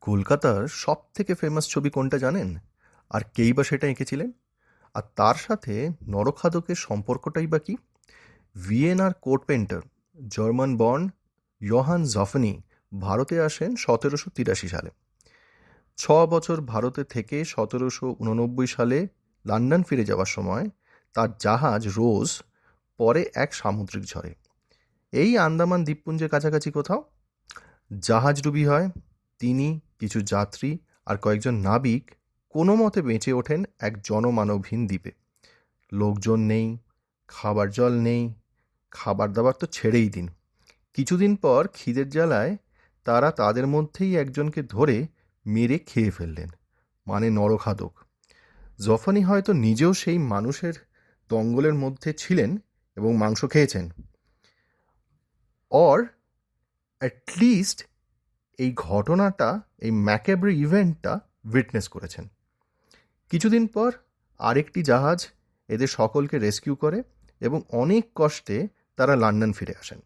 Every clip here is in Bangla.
কলকাতার সব থেকে ফেমাস ছবি কোনটা জানেন? আর কেই বা সেটা এঁকেছিলেন? আর তার সাথে নরখাদকের সম্পর্কটাই বা কি? ভিয়েনার court painter German born Johann Zoffany ভারতে আসেন সতেরোশো তিরাশি সালে। ছ বছর ভারতে থেকে সতেরোশো উননব্বই সালে লন্ডন ফিরে যাওয়ার সময় তার জাহাজ রোজ পরে এক সামুদ্রিক ঝড়ে। এই আন্দামান দ্বীপপুঞ্জের কাছাকাছি কোথাও? জাহাজ ডুবি হয়, তিনি কিছু যাত্রী আর কয়েকজন নাবিক কোনো মতে বেঁচে ওঠেন এক জনমানবহীন দ্বীপে। লোকজন নেই, খাবার জল নেই, খাবার দাবার তো ছেড়েই দিন। কিছুদিন পর খিদের জ্বালায় তারা তাদের মধ্যেই একজনকে ধরে মেরে খেয়ে ফেললেন মানে নরখাদক জফানি হয়তো নিজেও সেই মানুষের দঙ্গলের মধ্যে ছিলেন এবং মাংস খেয়েছেন। অর অ্যাটলিস্ট এই ঘটনাটা, এই ম্যাকেব্রি ইভেন্টটা উইটনেস করেছেন। কিছুদিন পর আরেকটি জাহাজ এদের সকলকে রেস্কিউ করে এবং অনেক কষ্টে তারা লন্ডন ফিরে আসেন।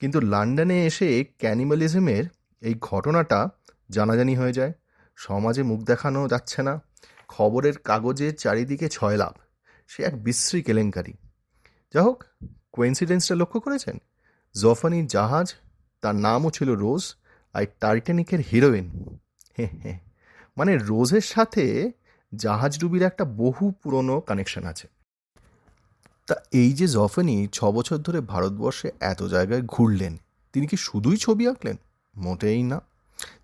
কিন্তু লন্ডনে এসে ক্যানিমালিজমের এই ঘটনাটা জানাজানি হয়ে যায়। সমাজে মুখ দেখানো যাচ্ছে না। খবরের কাগজে চারিদিকে ছয় লাভ। সে এক বিশ্রী কেলেঙ্কারি। যা হোক কোয়েন্সিডেন্সটা লক্ষ্য করেছেন? জফানির জাহাজ, তার নামও ছিল রোজ আর টাইটানিকের হিরোইন হে হে। মানে রোজের সাথে জাহাজডুবির একটা বহু পুরনো কানেকশন আছে। তা এই যে জফানি ছ বছর ধরে ভারতবর্ষে এত জায়গায় ঘুরলেন, তিনি কি শুধুই ছবি আঁকলেন? মোটেই না।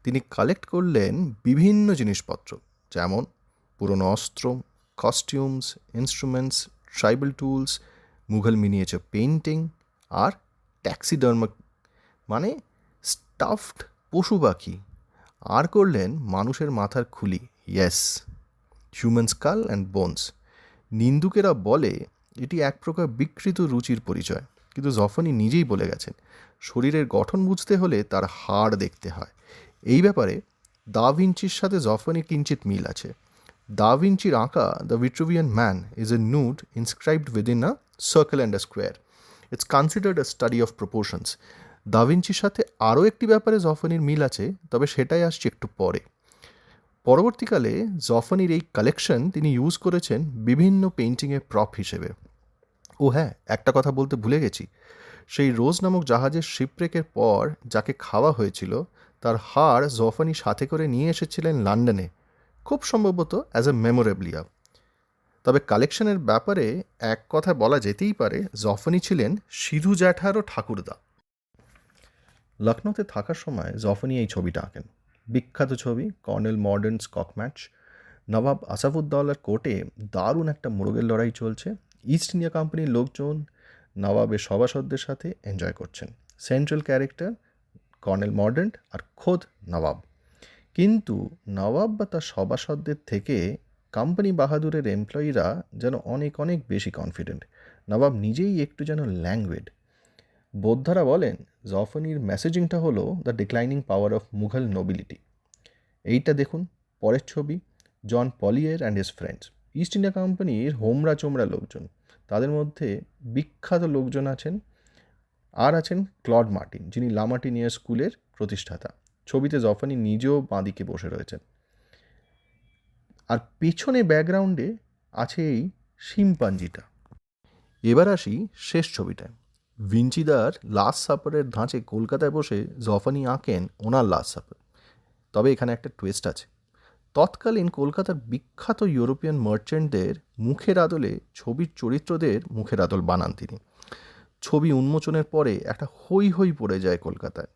তিনি কালেক্ট করলেন বিভিন্ন জিনিসপত্র, যেমন পুরনো অস্ত্র costumes instruments tribal tools Mughal miniature painting আর ট্যাক্সিডার্মা মানে স্টাফড পশু পাখি। আর করলেন মানুষের মাথার খুলি। Yes. Human skull and bones. নিন্দুকেরা বলে, এটি এক প্রকার বিকৃত রুচির পরিচয়। কিন্তু জফনি নিজেই বলে গেছেন, শরীরের গঠন বুঝতে হলে তার হাড় দেখতে হয়। এই ব্যাপারে দা ভিঞ্চির সাথে জফনির কিঞ্চিত মিল আছে। দা ভিঞ্চির আঁকা the Vitruvian man is a nude inscribed within a circle and a square. It's considered a study of proportions. দাভিঞ্চির সাথে আরও একটি ব্যাপারে জফনির মিল আছে, তবে সেটাই আসছে একটু পরে। পরবর্তীকালে জফনির এই কালেকশন তিনি ইউজ করেছেন বিভিন্ন পেন্টিংয়ের প্রপ হিসেবে। ও হ্যাঁ একটা কথা বলতে ভুলে গেছি। সেই রোজ নামক জাহাজের শিপরেকের পর যাকে খাওয়া হয়েছিল, তার হাড় জফানি সাথে করে নিয়ে এসেছিলেন লন্ডনে, খুব সম্ভবত অ্যাজ এ মেমোরেবলিয়া তবে কালেকশনের ব্যাপারে এক কথা বলা যেতেই পারে, জফনি ছিলেন সিধু জ্যাঠারও ঠাকুরদা। লখনৌতে থাকার সময় জফনি এই ছবিটা আঁকেন বিখ্যাত ছবি কর্নেল মডার্ন স্কক ম্যাচ। নবাব আসাফুদ্দৌলার কোর্টে দারুণ একটা মোরগের লড়াই চলছে। ইস্ট ইন্ডিয়া কোম্পানির লোকজন নবাবের সভাসদদের সাথে এনজয় করছেন। সেন্ট্রাল ক্যারেক্টার কর্নেল মডার্ন আর খোদ নবাব। কিন্তু নবাব বা তার সভাসদদের থেকে কোম্পানি বাহাদুরের এমপ্লয়িরা যেন অনেক অনেক বেশি কনফিডেন্ট নবাব নিজেই একটু যেন ল্যাঙ্গুয়েড বোদ্ধারা বলেন জফনির মেসেজিংটা হলো the declining power of Mughal nobility এইটা দেখুন, পরের ছবি John Polier and his friends East India কোম্পানির হোমরা চোমরা লোকজন, তাদের মধ্যে বিখ্যাত লোকজন আছেন, আর আছেন ক্লড মার্টিন যিনি লামার্টিনিয়ার স্কুলের প্রতিষ্ঠাতা। ছবিতে জফানি নিজেও বাঁদিকে বসে রয়েছেন। আর পেছনে ব্যাকগ্রাউন্ডে আছে এই শিম্পাঞ্জিটা এবার আসি শেষ ছবিটায়। ভিঞ্চিদার লাস্ট সাপারের ধাঁচে কলকাতায় বসে জফানি আঁকেন ওনার লাস্ট সাপার তবে এখানে একটা টুইস্ট আছে। তৎকালীন কলকাতার বিখ্যাত ইউরোপিয়ান মার্চেন্টদের মুখের আদলে ছবির চরিত্রদের মুখের আদল বানান তিনি। ছবি উন্মোচনের পরে একটা হই হই পড়ে যায় কলকাতায়।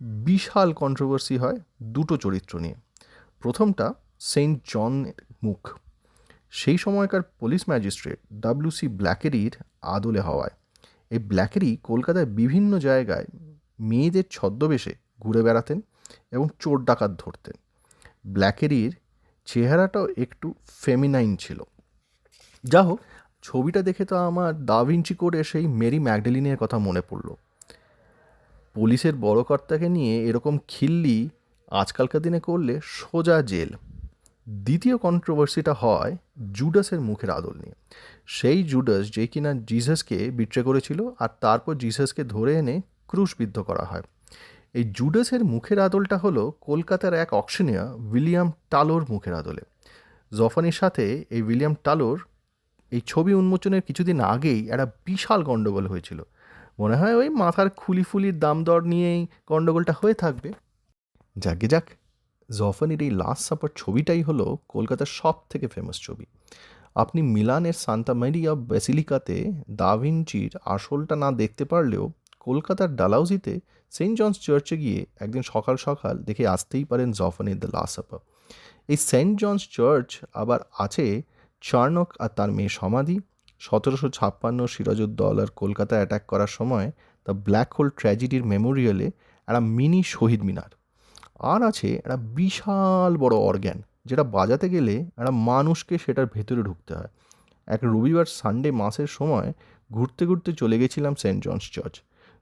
বিশাল কন্ট্রোভার্সি হয় দুটো চরিত্র নিয়ে। প্রথমটা সেন্ট জনের মুখ। সেই সময়কার পুলিশ ম্যাজিস্ট্রেট ডাব্লিউ সি ব্ল্যাকেরির আদলে হওয়ায়। এই ব্ল্যাকেরি কলকাতায় বিভিন্ন জায়গায় মেয়েদের ছদ্মবেশে ঘুরে বেড়াতেন এবং চোর ডাকাত ধরতেন। ব্ল্যাকেরির চেহারাটাও একটু ফেমিনাইন ছিল। যা হোক ছবিটা দেখে তো আমার দাভিঞ্চি করে সেই মেরি ম্যাগডেলিনের কথা মনে পড়ল। পুলিশের বড় কর্তাকে নিয়ে এরকম খিল্লি আজকালকার দিনে করলে সোজা জেল। দ্বিতীয় কন্ট্রোভার্সিটা হয় জুডাসের মুখের আদল নিয়ে। সেই জুডাস যে কিনা জিসাসকে বিট্রে করেছিল আর তারপর জিসাসকে ধরে এনে ক্রুশবিদ্ধ করা হয়। এই জুডাসের মুখের আদলটা হলো কলকাতার এক অকশনিয়া উইলিয়াম টালোর মুখের আদলে। জফানির সাথে এই উইলিয়াম টালোর এই ছবি উন্মোচনের কিছুদিন আগেই একটা বিশাল গণ্ডগোল হয়েছিল। মনে হয় ওই মাথার খুলি ফুলির দাম দর নিয়েই গণ্ডগোলটা হয়ে থাকবে। যাকে যাক জফানির এই লাস্ট সাপার ছবিটাই হলো কলকাতার সব থেকে ফেমাস ছবি। আপনি মিলানের সান্তা মেরিয়া বেসিলিকাতে দাভিঞ্চির আসলটা না দেখতে পারলেও কলকাতার ডালাউজিতে সেন্ট জনস চার্চে গিয়ে একদিন সকাল সকাল দেখে আসতেই পারেন জফানির দ্য লাস্ট সাপার এই সেন্ট জনস চার্চ আবার আছে চার্নক আর তার মেয়ে সমাধি। সতেরোশো ছাপ্পান্ন সিরাজউদ্দৌলার কলকাতা অ্যাটাক করার সময় দ্য ব্ল্যাক হোল ট্র্যাজেডির মেমোরিয়ালে একটা মিনি শহীদ মিনার। আর আছে একটা বিশাল বড় অর্গ্যান যেটা বাজাতে গেলে একটা মানুষকে সেটার ভেতরে ঢুকতে হয়। এক রবিবার সানডে মাসের সময় ঘুরতে ঘুরতে চলে গেছিলাম সেন্ট জনস চার্চ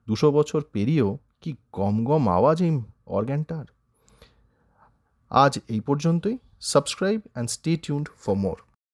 দুশো বছর পেরিয়েও কি গম গম আওয়াজ এই অর্গ্যানটার আজ এই পর্যন্তই। Subscribe and stay tuned for more